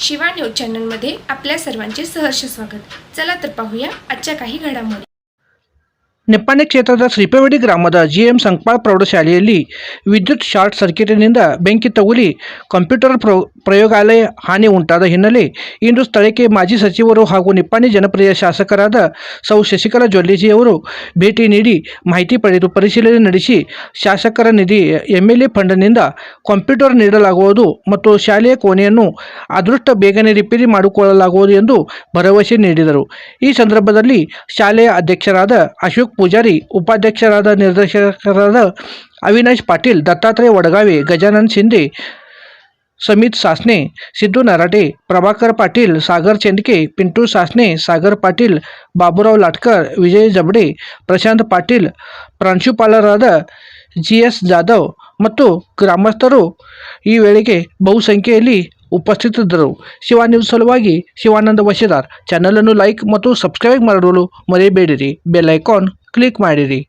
Shiva news चॅनलमध्ये आपल्या सर्वांचे सहर्ष स्वागत. चला तर पाहूया आजच्या काही घडामोडी. ನಿಪ್ಪಾಣಿ ಕ್ಷೇತ್ರದ ಶ್ರೀಪೇವಡಿ ಗ್ರಾಮದ ಜಿಎಂ ಸಂಕ್ಪಾಳ್ ಪ್ರೌಢಶಾಲೆಯಲ್ಲಿ ವಿದ್ಯುತ್ ಶಾರ್ಟ್ ಸರ್ಕ್ಯೂಟಿನಿಂದ ಬೆಂಕಿ ತಗುಲಿ ಕಂಪ್ಯೂಟರ್ ಪ್ರ, ಪ್ರಯೋಗಾಲಯ ಹಾನಿ ಉಂಟಾದ ಹಿನ್ನೆಲೆ ಇಂದು ಸ್ಥಳಕ್ಕೆ ಮಾಜಿ ಸಚಿವರು ಹಾಗೂ ನಿಪ್ಪಾಣಿ ಜನಪ್ರಿಯ ಶಾಸಕರಾದ ಸೌ. ಶಶಿಕಲಾ ಜೊಲ್ಲೆಜಿಯವರು ಭೇಟಿ ನೀಡಿ ಮಾಹಿತಿ ಪಡೆದು ಪರಿಶೀಲನೆ ನಡೆಸಿ ಶಾಸಕರ ನಿಧಿ ಎಂಎಲ್ಎ ಫಂಡ್ನಿಂದ ಕಂಪ್ಯೂಟರ್ ನೀಡಲಾಗುವುದು ಮತ್ತು ಶಾಲೆಯ ಕೋಣೆಯನ್ನು ಅದೃಷ್ಟ ಬೇಗನೆ ರಿಪೇರಿ ಮಾಡಿಕೊಳ್ಳಲಾಗುವುದು ಎಂದು ಭರವಸೆ ನೀಡಿದರು. ಈ ಸಂದರ್ಭದಲ್ಲಿ ಶಾಲೆಯ ಅಧ್ಯಕ್ಷರಾದ ಅಶೋಕ್ ಪೂಜಾರಿ ಉಪಾಧ್ಯಕ್ಷರಾದ ನಿರ್ದೇಶಕರಾದ ಅವಿನಾಶ್ ಪಾಟೀಲ್ ದತ್ತಾತ್ರೇಯ ವಡಗಾವೆ ಗಜಾನನ್ शिंदे समित सासने सिद्धू नराटे प्रभाकर पाटील सागर चेंडके पिंटू सासने सागर पाटील ಬಾಬುರಾವ್ ಲಾಟ್ಕರ್ ವಿಜಯ್ ಜಬಡೆ ಪ್ರಶಾಂತ್ ಪಾಟೀಲ್ ಪ್ರಾಂಶುಪಾಲರಾದ ಜಿ ಎಸ್ ಜಾಧವ್ ಮತ್ತು ಗ್ರಾಮಸ್ಥರು ಈ ವೇಳೆಗೆ ಬಹುಸಂಖ್ಯೆಯಲ್ಲಿ ಉಪಸ್ಥಿತರಿದ್ದರು ಶಿವ ನ್ಯೂಸ್ ಸಲುವಾಗಿ ಶಿವಾನಂದ ವಶಿದಾರ್ ಚಾನಲನ್ನು ಲೈಕ್ ಮತ್ತು ಸಬ್ಸ್ಕ್ರೈಬ್ ಮಾಡಲು ಮರೆಯಬೇಡಿರಿ bell icon click my dairy